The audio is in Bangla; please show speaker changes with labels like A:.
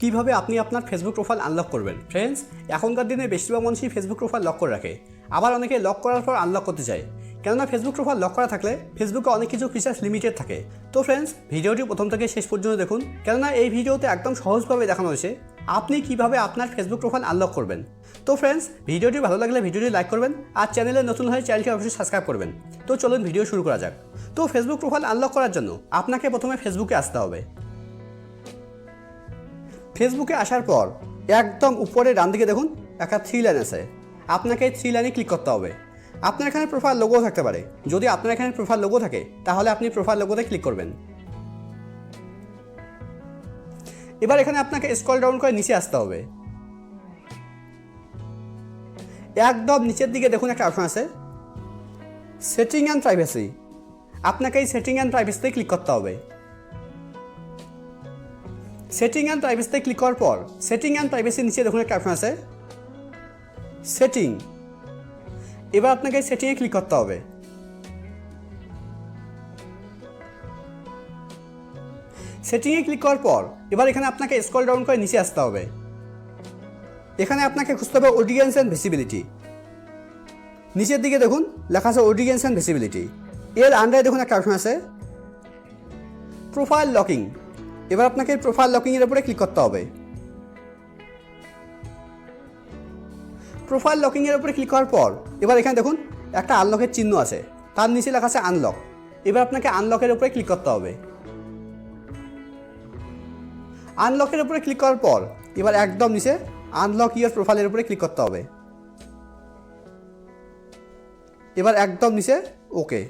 A: কীভাবে আপনি আপনার ফেসবুক প্রোফাইল আনলক করবেন? ফ্রেন্ডস এখনকার দিনে বেশিরভাগ মানুষই ফেসবুক প্রোফাইল লক করে রাখে। আবার অনেকে লক করার পর আনলক করতে চায়। কেননা ফেসবুক প্রোফাইল লক করা থাকলে ফেসবুকে অনেক কিছু ফিচার্স লিমিটেড থাকে। তো ফ্রেন্ডস ভিডিওটি প্রথম থেকে শেষ পর্যন্ত দেখুন। কেননা এই ভিডিওতে একদম সহজভাবে দেখানো হয়েছে আপনি কীভাবে আপনার ফেসবুক প্রোফাইল আনলক করবেন। তো ফ্রেন্ডস ভিডিওটি ভালো লাগলে ভিডিওটি লাইক করবেন আর চ্যানেলে নতুন হয়ে চ্যানেলটি অবশ্যই সাবস্ক্রাইব করবেন। তো চলুন ভিডিও শুরু করা যাক। তো ফেসবুক প্রোফাইল আনলক করার জন্য আপনাকে প্রথমে ফেসবুকে আসতে হবে। ফেসবুকে আসার পর একদম উপরে ডান দিকে দেখুন, একটা থ্রি লাইন আছে। আপনাকে থ্রি লাইনে ক্লিক করতে হবে। আপনার এখানে প্রোফাইল লোগো থাকতে পারে। যদি আপনার এখানে প্রোফাইল লোগো থাকে, তাহলে আপনি প্রোফাইল লোগোতে ক্লিক করবেন। এবার এখানে আপনাকে স্ক্রল ডাউন করে নিচে আসতে হবে। একদম নিচের দিকে দেখুন একটা অপশন আছে। সেটিং অ্যান্ড প্রাইভেসি আপনাকে এই সেটিং অ্যান্ড প্রাইভেসিতে ক্লিক করতে হবে। সেটিং অ্যান্ড প্রাইভেসিতে ক্লিক করার পর সেটিং অ্যান্ড প্রাইভেসির নিচে দেখুন একটা অপশন আছে। সেটিং এবার আপনাকে সেটিংয়ে ক্লিক করতে হবে। সেটিংয়ে ক্লিক করার পর, এবার এখানে আপনাকে স্ক্রল ডাউন করে নিচে আসতে হবে। এখানে আপনাকে খুঁজতে হবে অডিয়েন্স অ্যান্ড ভিসিবিলিটি নিচের দিকে দেখুন, লেখা আছে অডিয়েন্স অ্যান্ড ভিসিবিলিটি এর আন্ডারে দেখুন একটা অপশন আছে। প্রোফাইল লকিং এবার আপনাকে প্রোফাইল লকিংয়ের উপরে ক্লিক করতে হবে। প্রোফাইল লকিংয়ের উপরে ক্লিক করার পর, এবার এখানে দেখুন, একটা আনলকের চিহ্ন আছে। তার নিচে লেখা আছে আনলক এবার আপনাকে আনলকের উপরে ক্লিক করতে হবে। আনলকের উপরে ক্লিক করার পর, এবার একদম নিচে আনলক ইয়ার প্রোফাইলের উপরে ক্লিক করতে হবে। এবার একদম নিচে ওকে